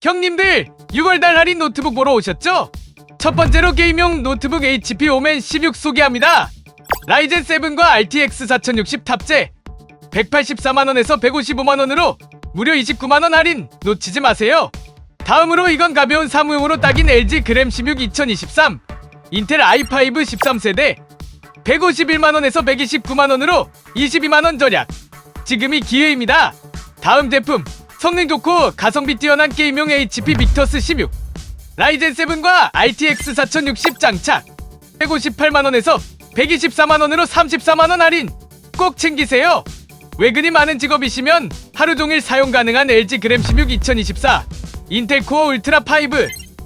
형님들 6월달 할인 노트북 보러 오셨죠? 첫 번째로 게임용 노트북 HP 오멘 16 소개합니다. 라이젠 7과 RTX 4060 탑재 184만원에서 155만원으로 무려 29만원 할인 놓치지 마세요. 다음으로 이건 가벼운 사무용으로 딱인 LG 그램 16 2023 인텔 i5 13세대 151만원에서 129만원으로 22만원 절약 지금이 기회입니다. 다음 제품 성능 좋고 가성비 뛰어난 게임용 HP 빅터스 16 라이젠 7과 RTX 4060 장착 158만원에서 124만원으로 34만원 할인 꼭 챙기세요. 외근이 많은 직업이시면 하루 종일 사용 가능한 LG 그램 16 2024 인텔 코어 울트라 5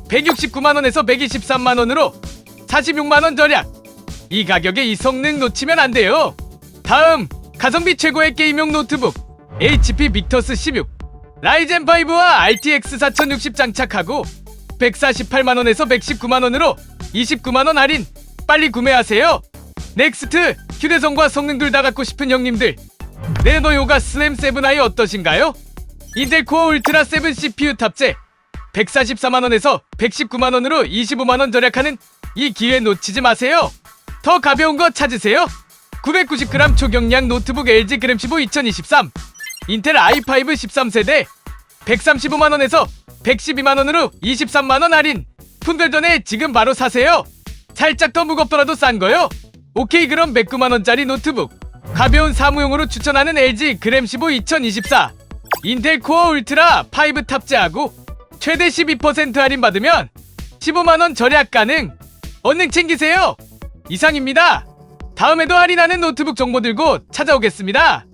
169만원에서 123만원으로 46만원 절약 이 가격에 이 성능 놓치면 안 돼요. 다음 가성비 최고의 게임용 노트북 HP 빅터스 16 라이젠 5와 RTX 4060 장착하고 148만 원에서 119만 원으로 29만 원 할인 빨리 구매하세요. 넥스트 휴대성과 성능 둘 다 갖고 싶은 형님들 레노 요가 슬램 7i 어떠신가요? 인텔 코어 울트라 7 CPU 탑재 144만원에서 119만원으로 25만원 절약하는 이 기회 놓치지 마세요. 더 가벼운 거 찾으세요. 990g 초경량 노트북 LG 그램 15 2023 인텔 i5 13세대 135만원에서 112만원으로 23만원 할인. 품절 전에 지금 바로 사세요. 살짝 더 무겁더라도 싼 거요. 오케이 그럼 109만원짜리 노트북. 가벼운 사무용으로 추천하는 LG 그램 15 2024 인텔 코어 울트라 5 탑재하고 최대 12% 할인 받으면 15만원 절약 가능. 얼른 챙기세요. 이상입니다. 다음에도 할인하는 노트북 정보 들고 찾아오겠습니다